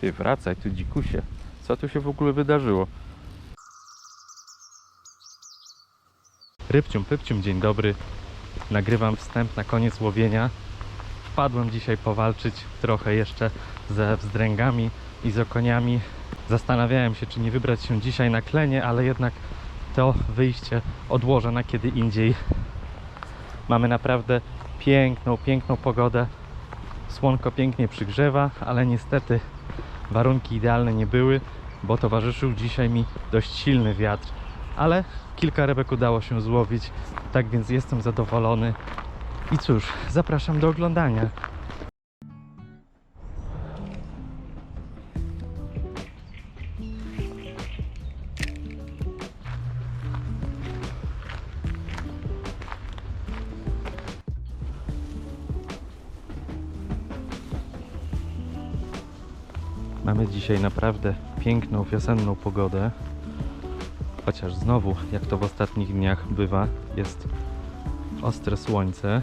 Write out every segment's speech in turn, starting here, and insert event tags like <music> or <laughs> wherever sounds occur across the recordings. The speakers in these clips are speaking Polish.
Ty wracaj tu dzikusie. Co tu się w ogóle wydarzyło? Rybcium, pypcium, dzień dobry. Nagrywam wstęp na koniec łowienia. Wpadłem dzisiaj powalczyć trochę jeszcze ze wzdręgami i z okoniami. Zastanawiałem się, czy nie wybrać się dzisiaj na klenie, ale jednak to wyjście odłożę na kiedy indziej. Mamy naprawdę piękną, piękną pogodę. Słonko pięknie przygrzewa, ale niestety warunki idealne nie były, bo towarzyszył dzisiaj mi dość silny wiatr. Ale kilka rybek udało się złowić, tak więc jestem zadowolony. I cóż, zapraszam do oglądania. Mamy dzisiaj naprawdę piękną wiosenną pogodę. Chociaż znowu, jak to w ostatnich dniach bywa, jest ostre słońce.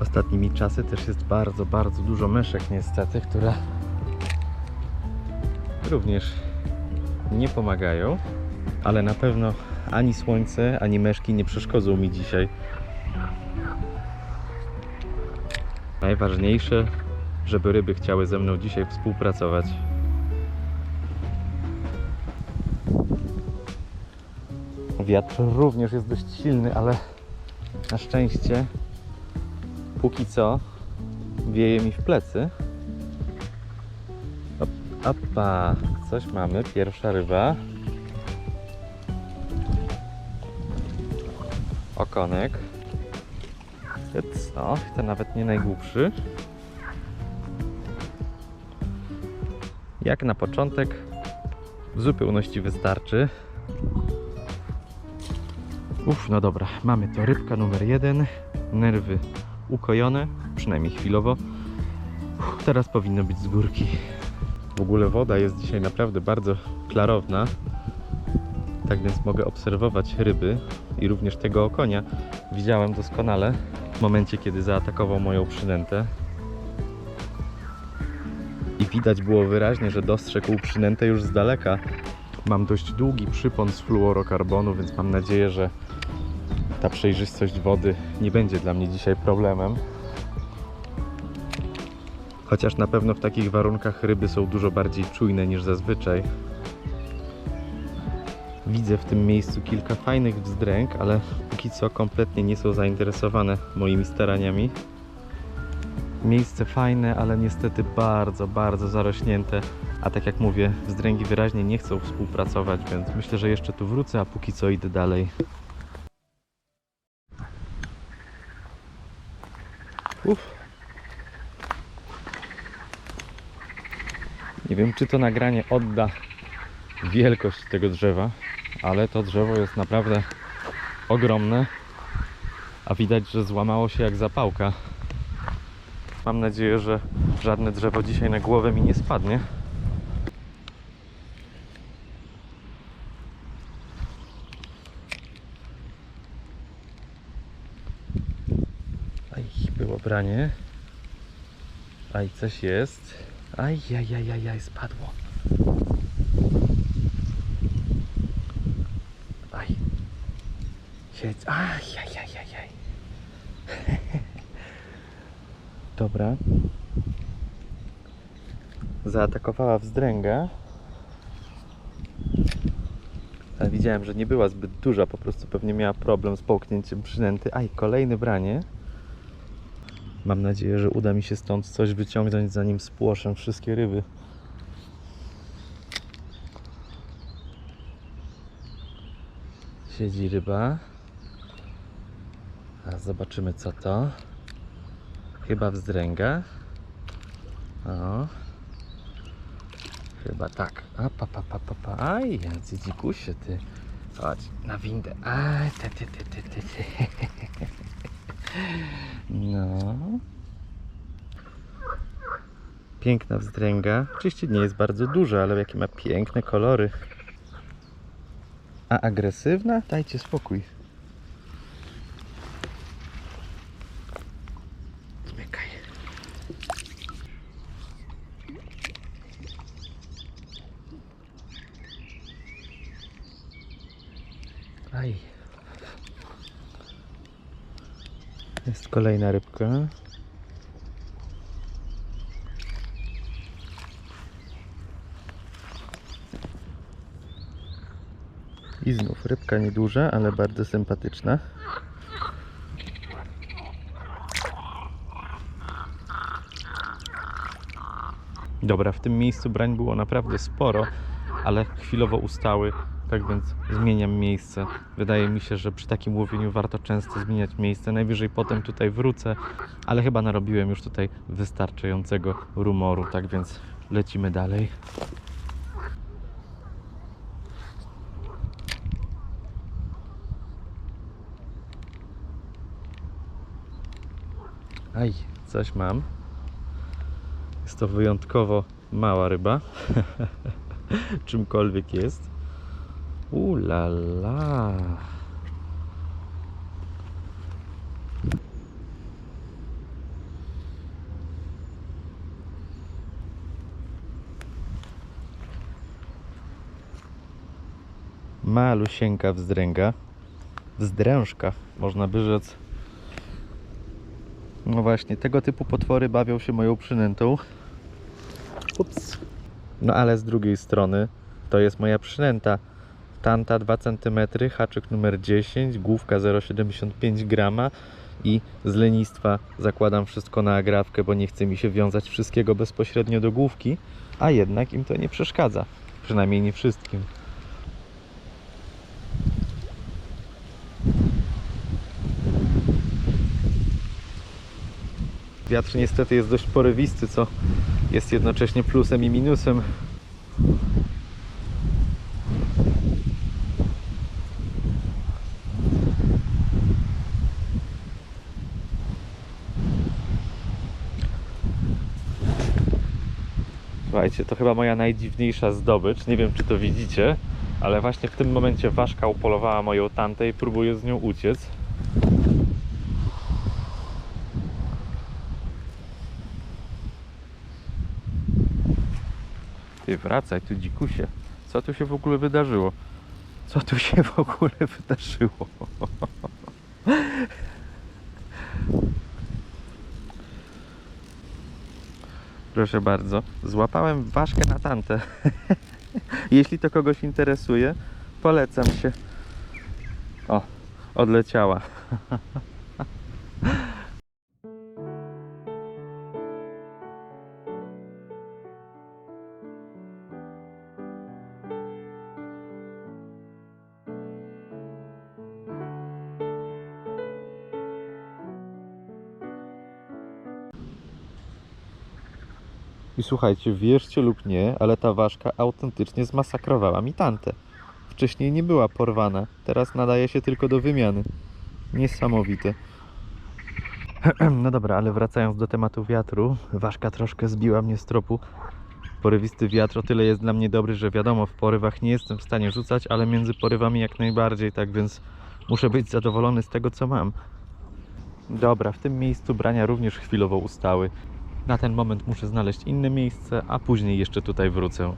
Ostatnimi czasy też jest bardzo, bardzo dużo myszek niestety, które również nie pomagają, ale na pewno ani słońce, ani myszki nie przeszkodzą mi dzisiaj. Najważniejsze, żeby ryby chciały ze mną dzisiaj współpracować. Wiatr również jest dość silny, ale na szczęście póki co wieje mi w plecy. Op, opa, coś mamy. Pierwsza ryba. Okonek. No, to nawet nie najgłupszy. Jak na początek w zupełności wystarczy. Uff, no dobra, mamy to rybka numer jeden. Nerwy ukojone, przynajmniej chwilowo. Teraz powinno być z górki. W ogóle woda jest dzisiaj naprawdę bardzo klarowna. Tak więc mogę obserwować ryby i również tego okonia. Widziałem doskonale w momencie, kiedy zaatakował moją przynętę. I widać było wyraźnie, że dostrzegł przynętę już z daleka. Mam dość długi przypon z fluorokarbonu, więc mam nadzieję, że ta przejrzystość wody nie będzie dla mnie dzisiaj problemem. Chociaż na pewno w takich warunkach ryby są dużo bardziej czujne niż zazwyczaj. Widzę w tym miejscu kilka fajnych wzdręg, ale póki co kompletnie nie są zainteresowane moimi staraniami. Miejsce fajne, ale niestety bardzo, bardzo zarośnięte. A tak jak mówię, wzdręgi wyraźnie nie chcą współpracować, więc myślę, że jeszcze tu wrócę, a póki co idę dalej. Uff. Nie wiem, czy to nagranie odda wielkość tego drzewa, ale to drzewo jest naprawdę ogromne, a widać, że złamało się jak zapałka. Mam nadzieję, że żadne drzewo dzisiaj na głowę mi nie spadnie. Aj, było branie. Aj, coś jest. Aj, aj, aj, aj, aj spadło. Aj. Siedź. Aj, aj, aj, aj, aj. Dobra. Zaatakowała wzdręga. Ale widziałem, że nie była zbyt duża, po prostu pewnie miała problem z połknięciem przynęty. Aj, kolejne branie. Mam nadzieję, że uda mi się stąd coś wyciągnąć, zanim spłoszę wszystkie ryby. Siedzi ryba. Zobaczymy co to. Chyba wzdręga. O. Chyba tak. A pa pa pa pa pa. Aj, jacy dzikusie ty. Chodź na windę. Aj, ty ty ty ty ty. ty. <laughs> No. Piękna wzdręga. Oczywiście nie jest bardzo duża, ale jakie ma piękne kolory. A agresywna? Dajcie spokój. Aj. Jest kolejna rybka. I znów rybka nieduża, ale bardzo sympatyczna. Dobra, w tym miejscu brań było naprawdę sporo, ale chwilowo ustały tak więc zmieniam miejsce. Wydaje mi się, że przy takim łowieniu warto często zmieniać miejsce. Najwyżej potem tutaj wrócę, ale chyba narobiłem już tutaj wystarczającego rumoru, tak więc lecimy dalej. Aj, coś mam. Jest to wyjątkowo mała ryba. <laughs> Czymkolwiek jest. Ula la. Malusieńka wzdręga. Wzdrężka, można by rzec. No właśnie, tego typu potwory bawią się moją przynętą. Ups. No ale z drugiej strony to jest moja przynęta. Tanta 2 cm, haczyk numer 10, główka 0,75 grama i z lenistwa zakładam wszystko na agrawkę, bo nie chce mi się wiązać wszystkiego bezpośrednio do główki, a jednak im to nie przeszkadza. Przynajmniej nie wszystkim. Wiatr niestety jest dość porywisty, co jest jednocześnie plusem i minusem. Słuchajcie, to chyba moja najdziwniejsza zdobycz. Nie wiem, czy to widzicie, ale właśnie w tym momencie ważka upolowała moją tantę i próbuje z nią uciec. Ty wracaj tu dzikusie. Co tu się w ogóle wydarzyło? Co tu się w ogóle wydarzyło? <laughs> Proszę bardzo, złapałem ważkę na tantę. <laughs> Jeśli to kogoś interesuje, polecam się. O, odleciała. <laughs> I słuchajcie, wierzcie lub nie, ale ta ważka autentycznie zmasakrowała mi tantę. Wcześniej nie była porwana, teraz nadaje się tylko do wymiany. Niesamowite. <clears throat> No dobra, ale wracając do tematu wiatru, ważka troszkę zbiła mnie z tropu. Porywisty wiatr o tyle jest dla mnie dobry, że wiadomo, w porywach nie jestem w stanie rzucać, ale między porywami jak najbardziej, tak więc muszę być zadowolony z tego, co mam. Dobra, w tym miejscu brania również chwilowo ustały. Na ten moment muszę znaleźć inne miejsce, a później jeszcze tutaj wrócę.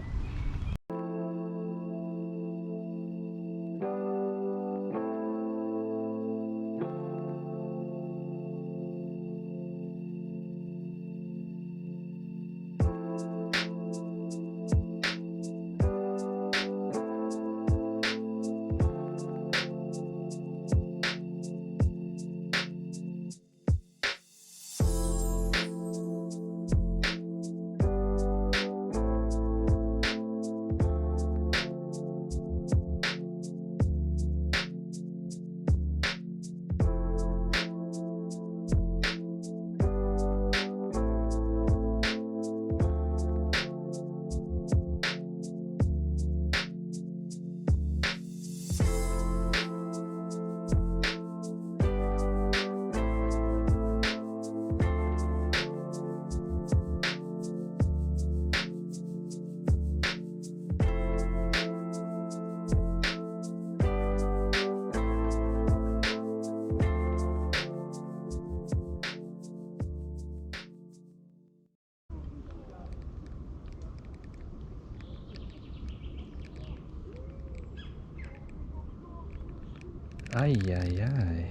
Ajajaj.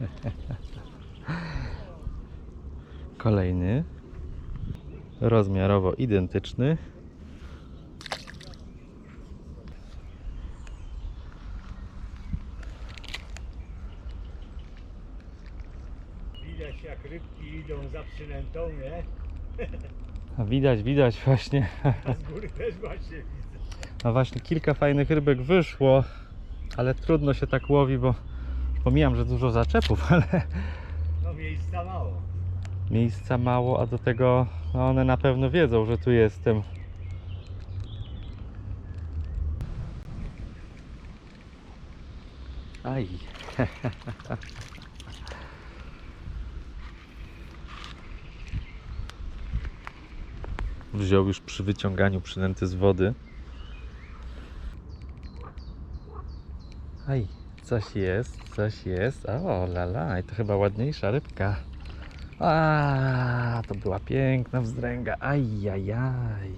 <laughs> Kolejny. Rozmiarowo identyczny. Widać jak rybki idą za przynętą, nie? A widać, widać właśnie. A z góry też właśnie widzę. A właśnie kilka fajnych rybek wyszło, ale trudno się tak łowi, bo pomijam, że dużo zaczepów, <laughs> ale No miejsca mało. miejsca mało, a do tego no one na pewno wiedzą, że tu jestem. Aj. <laughs> Wziął już przy wyciąganiu przynęty z wody. Aj, coś jest, coś jest. O, lala, i to chyba ładniejsza rybka. A, to była piękna wzdręga. Ajajaj.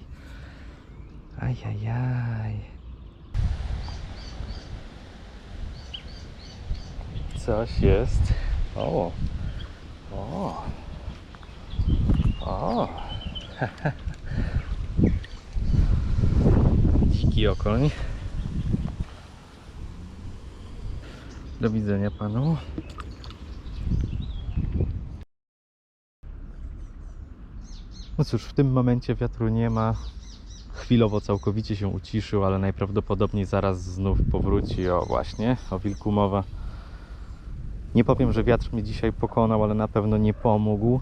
Ajajaj. Coś jest. O. O. O. <laughs> Dziki okoń. Do widzenia panu. No cóż, w tym momencie wiatru nie ma. Chwilowo całkowicie się uciszył, ale najprawdopodobniej zaraz znów powróci. O właśnie, o wilku mowa. Nie powiem, że wiatr mnie dzisiaj pokonał, ale na pewno nie pomógł.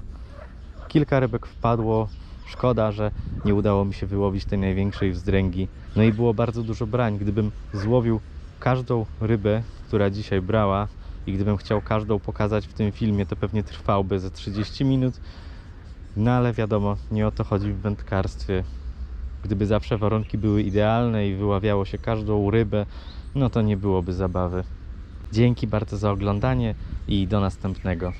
Kilka rybek wpadło. Szkoda, że nie udało mi się wyłowić tej największej wzdręgi. No i było bardzo dużo brań. Gdybym złowił każdą rybę, która dzisiaj brała i gdybym chciał każdą pokazać w tym filmie, to pewnie trwałby ze 30 minut. No ale wiadomo, nie o to chodzi w wędkarstwie. Gdyby zawsze warunki były idealne i wyławiało się każdą rybę, no to nie byłoby zabawy. Dzięki bardzo za oglądanie i do następnego.